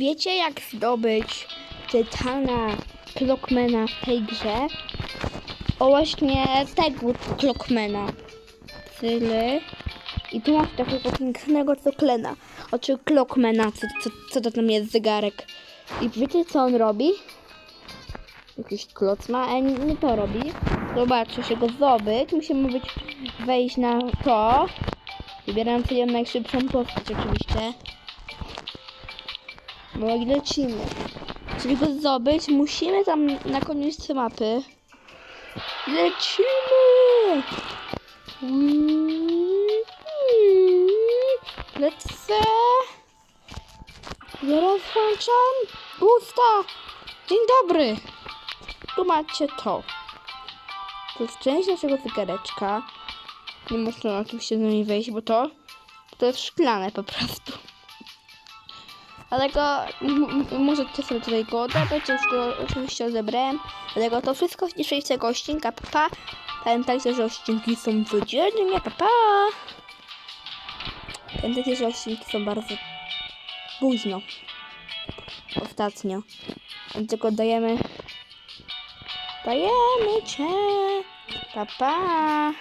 Wiecie jak zdobyć tytana Clockmana w tej grze? O właśnie tego Clockmana. Tyle. I tu masz takiego pięknego Clockmana. Oczy Clockmana, co, co, co to tam jest zegarek. I wiecie co on robi? Jakiś kloc ma, a nie, nie to robi. Zobaczcie, się go zdobyć. Musimy być, wejść na to. Wybieram sobie najszybszą postać oczywiście. No i lecimy. Żeby go zdobyć, musimy tam na koniec mapy. Lecimy! Lecę! Ja rozłączam busta! Dzień dobry! Tu macie to. To jest część naszego zegareczka. Nie można oczywiście do niej wejść, bo to, to jest szklane po prostu. M- m- możecie sobie tutaj go odebrać, już go oczywiście odebrałem. Dlatego to wszystko w dzisiejszego odcinka, pa, pa. Pamiętajcie, że odcinki są codziennie, pa, pa. Pamiętajcie, że odcinki są bardzo późno. Ostatnio. Dlatego dajemy... Dajemy cię. Pa, pa.